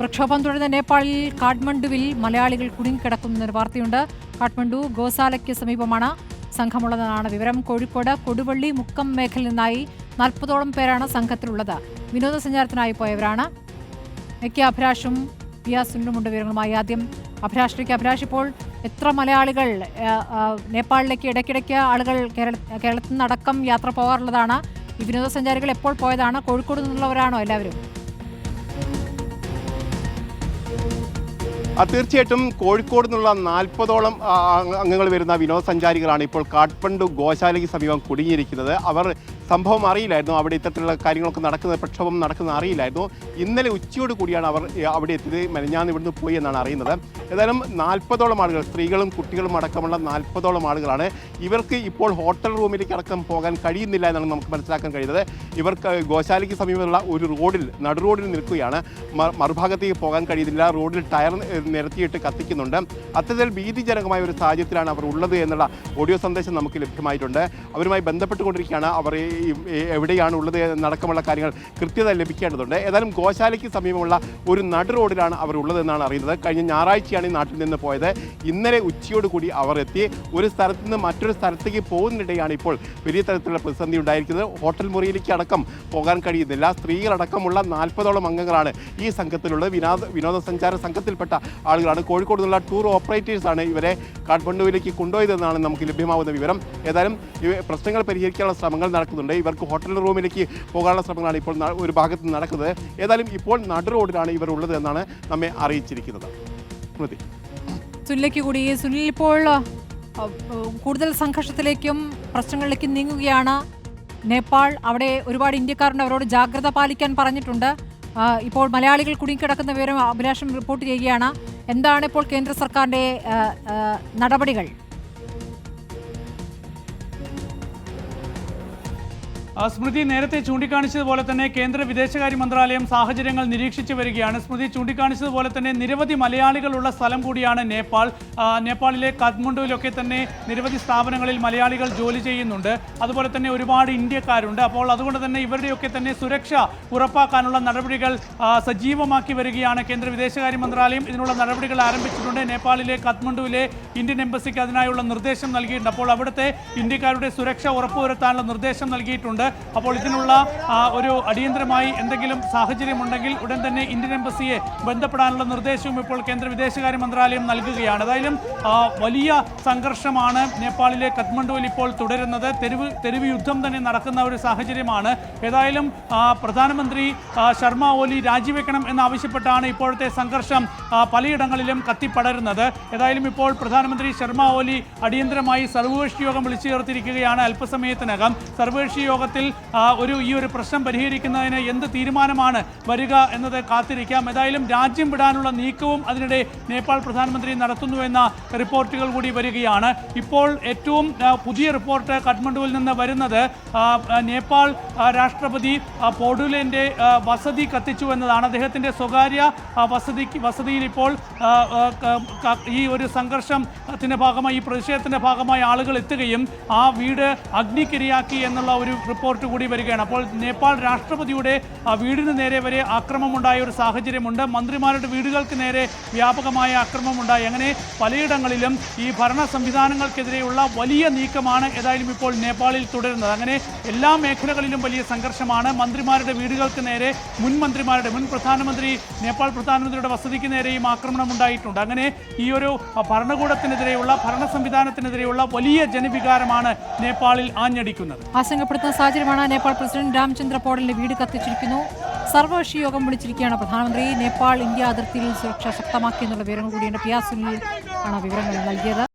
പ്രക്ഷോഭം തുടരുന്ന നേപ്പാളിൽ കാഠ്മണ്ഡുവിൽ മലയാളികൾ കുടുങ്ങിക്കിടക്കുന്നൊരു വാർത്തയുണ്ട്. കാഠ്മണ്ഡു ഗോസാലയ്ക്ക് സമീപമാണ്. സംഘമുള്ളതെന്നാണ് വിവരം. കോഴിക്കോട് കൊടുവള്ളി മുക്കം മേഖലയിൽ നിന്നായി നാൽപ്പതോളം പേരാണ് സംഘത്തിലുള്ളത്. വിനോദസഞ്ചാരത്തിനായി പോയവരാണ്. മിക്ക അഭിലാഷും പി ആർ സുനിലുമുണ്ട് വിവരങ്ങളുമായി ആദ്യം. അഭിലാഷിലേക്ക് അഭിലാഷ് ഇപ്പോൾ എത്ര മലയാളികൾ നേപ്പാളിലേക്ക് ഇടയ്ക്കിടയ്ക്ക് ആളുകൾ കേരള കേരളത്തിൽ നിന്നടക്കം യാത്ര പോകാറുള്ളതാണ്. ഈ വിനോദസഞ്ചാരികൾ എപ്പോൾ പോയതാണ്? കോഴിക്കോട് നിന്നുള്ളവരാണോ എല്ലാവരും? തീർച്ചയായിട്ടും കോഴിക്കോട് നിന്നുള്ള നാൽപ്പതോളം അംഗങ്ങൾ വരുന്ന വിനോദസഞ്ചാരികളാണ് ഇപ്പോൾ കാഠ്മണ്ഡു ഗോശാലയ്ക്ക് സമീപം കുടുങ്ങിയിരിക്കുന്നത്. അവർ സംഭവം അറിയില്ലായിരുന്നു. അവിടെ ഇത്തരത്തിലുള്ള കാര്യങ്ങളൊക്കെ നടക്കുന്നത് പ്രക്ഷോഭം നടക്കുന്നത് അറിയില്ലായിരുന്നു. ഇന്നലെ ഉച്ചയോട് കൂടിയാണ് അവർ അവിടെ എത്തിയത്. മെനഞ്ഞാന്ന് ഇവിടുന്ന് പോയി എന്നാണ് അറിയുന്നത്. ഏതായാലും നാൽപ്പതോളം ആളുകൾ സ്ത്രീകളും കുട്ടികളും അടക്കമുള്ള നാൽപ്പതോളം ആളുകളാണ്. ഇവർക്ക് ഇപ്പോൾ ഹോട്ടൽ റൂമിലേക്ക് അടക്കം പോകാൻ കഴിയുന്നില്ല എന്നാണ് നമുക്ക് മനസ്സിലാക്കാൻ കഴിയുന്നത്. ഇവർക്ക് ഗോശാലയ്ക്ക് സമീപമുള്ള ഒരു റോഡിൽ നടു റോഡിൽ നിൽക്കുകയാണ് മറുഭാഗത്തേക്ക് പോകാൻ കഴിയുന്നില്ല. റോഡിൽ ടയർ നിരത്തിയിട്ട് കത്തിക്കുന്നുണ്ട്. അത്തരത്തിൽ ഭീതിജനകമായ ഒരു സാഹചര്യത്തിലാണ് അവർ ഉള്ളത് എന്നുള്ള ഓഡിയോ സന്ദേശം നമുക്ക് ലഭ്യമായിട്ടുണ്ട്. അവരുമായി ബന്ധപ്പെട്ടുകൊണ്ടിരിക്കുകയാണ്. അവർ എവിടെയാണ് ഉള്ളത് നടക്കമുള്ള കാര്യങ്ങൾ കൃത്യത ലഭിക്കേണ്ടതുണ്ട്. ഏതായാലും ഗോശാലയ്ക്ക് സമീപമുള്ള ഒരു നടു റോഡിലാണ് അവർ ഉള്ളതെന്നാണ് അറിയുന്നത്. കഴിഞ്ഞ ഞായറാഴ്ചയാണ് ഈ നാട്ടിൽ നിന്ന് പോയത്. ഇന്നലെ ഉച്ചയോടുകൂടി അവർ എത്തി. ഒരു സ്ഥലത്ത് നിന്ന് മറ്റൊരു സ്ഥലത്തേക്ക് പോകുന്നിടെയാണ് ഇപ്പോൾ വലിയ തരത്തിലുള്ള പ്രതിസന്ധി ഉണ്ടായിരിക്കുന്നത്. ഹോട്ടൽ മുറിയിലേക്ക് അടക്കം പോകാൻ കഴിയുന്നില്ല. സ്ത്രീകളടക്കമുള്ള നാൽപ്പതോളം അംഗങ്ങളാണ് ഈ സംഘത്തിലുള്ളത്. വിനോദ വിനോദസഞ്ചാര സംഘത്തിൽപ്പെട്ട ആളുകളാണ്. കോഴിക്കോട് നിന്നുള്ള ടൂർ ഓപ്പറേറ്റേഴ്സാണ് ഇവരെ കാഠ്മണ്ഡുവിലേക്ക് കൊണ്ടുപോയതെന്നാണ് നമുക്ക് ലഭ്യമാവുന്ന വിവരം. ഏതായാലും പ്രശ്നങ്ങൾ പരിഹരിക്കാനുള്ള ശ്രമങ്ങൾ നടക്കുന്നുണ്ട്. ഇവർക്ക് ഹോട്ടൽ റൂമിലേക്ക് പോകാനുള്ള ശ്രമങ്ങളാണ് ഇപ്പോൾ ഒരു ഭാഗത്ത് നടക്കുന്നത്. ഏതായാലും ഇപ്പോൾ നടു റോഡിലാണ് ഇവർ ഉള്ളത് എന്നാണ് നമ്മെ അറിയിച്ചിരിക്കുന്നത്. കൂടി. സുനിൽ ഇപ്പോൾ കൂടുതൽ സംഘർഷത്തിലേക്കും പ്രശ്നങ്ങളിലേക്കും നീങ്ങുകയാണ് നേപ്പാൾ. അവിടെ ഒരുപാട് ഇന്ത്യക്കാരുണ്ട്. അവരോട് ജാഗ്രത പാലിക്കാൻ പറഞ്ഞിട്ടുണ്ട്. ഇപ്പോൾ മലയാളികൾ കുടുങ്ങിക്കിടക്കുന്ന വിവരം അഭിലാഷം റിപ്പോർട്ട് ചെയ്യുകയാണ്. എന്താണ് ഇപ്പോൾ കേന്ദ്ര ആ, നടപടികൾ? സ്മൃതി നേരത്തെ ചൂണ്ടിക്കാണിച്ചതുപോലെ തന്നെ കേന്ദ്ര വിദേശകാര്യ മന്ത്രാലയം സാഹചര്യങ്ങൾ നിരീക്ഷിച്ചു വരികയാണ്. സ്മൃതി ചൂണ്ടിക്കാണിച്ചതുപോലെ തന്നെ നിരവധി മലയാളികളുള്ള സ്ഥലം കൂടിയാണ് നേപ്പാൾ. നേപ്പാളിലെ കത്മണ്ഡുവിലൊക്കെ തന്നെ നിരവധി സ്ഥാപനങ്ങളിൽ മലയാളികൾ ജോലി ചെയ്യുന്നുണ്ട്. അതുപോലെ തന്നെ ഒരുപാട് ഇന്ത്യക്കാരുണ്ട്. അപ്പോൾ അതുകൊണ്ട് തന്നെ ഇവരുടെയൊക്കെ തന്നെ സുരക്ഷ ഉറപ്പാക്കാനുള്ള നടപടികൾ സജീവമാക്കി വരികയാണ് കേന്ദ്ര വിദേശകാര്യ മന്ത്രാലയം. ഇതിനുള്ള നടപടികൾ ആരംഭിച്ചിട്ടുണ്ട്. നേപ്പാളിലെ കാഠ്മണ്ഡുവിലെ ഇന്ത്യൻ എംബസിക്ക് അതിനായുള്ള നിർദ്ദേശം നൽകിയിട്ടുണ്ട്. അപ്പോൾ അവിടുത്തെ ഇന്ത്യക്കാരുടെ സുരക്ഷ ഉറപ്പുവരുത്താനുള്ള നിർദ്ദേശം നൽകിയിട്ടുണ്ട്. അപ്പോൾ ഇതിനുള്ള ഒരു അടിയന്തരമായി എന്തെങ്കിലും സാഹചര്യമുണ്ടെങ്കിൽ ഉടൻ തന്നെ ഇന്ത്യൻ എംബസിയെ ബന്ധപ്പെടാനുള്ള നിർദ്ദേശവും ഇപ്പോൾ കേന്ദ്ര വിദേശകാര്യ മന്ത്രാലയം നൽകുകയാണ്. ഏതായാലും വലിയ സംഘർഷമാണ് നേപ്പാളിലെ കത്മണ്ഡുവിൽ ഇപ്പോൾ തുടരുന്നത്. തെരുവ് തെരുവ് യുദ്ധം തന്നെ നടക്കുന്ന ഒരു സാഹചര്യമാണ്. ഏതായാലും പ്രധാനമന്ത്രി ശർമ്മ ഓലി രാജിവെക്കണം എന്നാവശ്യപ്പെട്ടാണ് ഇപ്പോഴത്തെ സംഘർഷം പലയിടങ്ങളിലും കത്തിപ്പടരുന്നത്. ഏതായാലും ഇപ്പോൾ പ്രധാനമന്ത്രി ശർമ്മ ഓലി അടിയന്തരമായി സർവകക്ഷി യോഗം വിളിച്ചു ചേർത്തിരിക്കുകയാണ് അല്പസമയത്തിനകം. സർവകക്ഷി യോഗത്തിൽ ആ, ഒരു ഈ ഒരു പ്രശ്നം പരിഹരിക്കുന്നതിന് എന്ത് തീരുമാനമാണ് വരിക എന്നത് കാത്തിരിക്കാം. ഏതായാലും രാജ്യം വിടാനുള്ള നീക്കവും അതിനിടെ നേപ്പാൾ പ്രധാനമന്ത്രി നടത്തുന്നുവെന്ന റിപ്പോർട്ടുകൾ കൂടി വരികയാണ്. ഇപ്പോൾ ഏറ്റവും പുതിയ റിപ്പോർട്ട് കാഠ്മണ്ഡുവിൽ നിന്ന് വരുന്നത് നേപ്പാൾ രാഷ്ട്രപതി പോഡുലേന്റെ വസതി കത്തിച്ചു എന്നതാണ്. അദ്ദേഹത്തിന്റെ സ്വകാര്യ വസതി വസതിയിൽ ഇപ്പോൾ ഈ ഒരു സംഘർഷത്തിന്റെ ഭാഗമായി ഈ പ്രതിഷേധത്തിന്റെ ഭാഗമായി ആളുകൾ എത്തുകയും ആ വീട് അഗ്നിക്കിരയാക്കി എന്നുള്ള ഒരു റിപ്പോർട്ട് കൂടി വരികയാണ്. അപ്പോൾ നേപ്പാൾ രാഷ്ട്രപതിയുടെ വീടിന് നേരെ വരെ ആക്രമമുണ്ടായ ഒരു സാഹചര്യമുണ്ട്. മന്ത്രിമാരുടെ വീടുകൾക്ക് നേരെ വ്യാപകമായ ആക്രമമുണ്ടായി അങ്ങനെ പലയിടങ്ങളിലും ഈ ഭരണ സംവിധാനങ്ങൾക്കെതിരെയുള്ള വലിയ നീക്കമാണ് ഏതായാലും ഇപ്പോൾ നേപ്പാളിൽ തുടരുന്നത്. അങ്ങനെ എല്ലാ മേഖലകളിലും വലിയ സംഘർഷമാണ്. മന്ത്രിമാരുടെ വീടുകൾക്ക് നേരെ മുൻ മന്ത്രിമാരുടെ മുൻ പ്രധാനമന്ത്രി നേപ്പാൾ പ്രധാനമന്ത്രിയുടെ വസതിക്ക് നേരെയും ആക്രമണം ഉണ്ടായിട്ടുണ്ട്. അങ്ങനെ ഈ ഒരു ഭരണകൂടത്തിനെതിരെയുള്ള ഭരണ സംവിധാനത്തിനെതിരെയുള്ള വലിയ ജനവികാരമാണ് നേപ്പാളിൽ ആഞ്ഞടിക്കുന്നത്. ആശങ്കപ്പെടുത്തുന്ന സാഹചര്യമാണ് നേപ്പാൾ പ്രസിഡന്റ് രാംചന്ദ്ര പോഡലിന്റെ വീട് കത്തിച്ചിരിക്കുന്നു. സർവകക്ഷി യോഗം വിളിച്ചിരിക്കുകയാണ് പ്രധാനമന്ത്രി. നേപ്പാൾ ഇന്ത്യ അതിർത്തിയിൽ സുരക്ഷ ശക്തമാക്കി എന്നുള്ള വിവരങ്ങൾ കൂടിയുണ്ട് പിയാസുനിൽ ആണ് വിവരങ്ങൾ നൽകിയത്.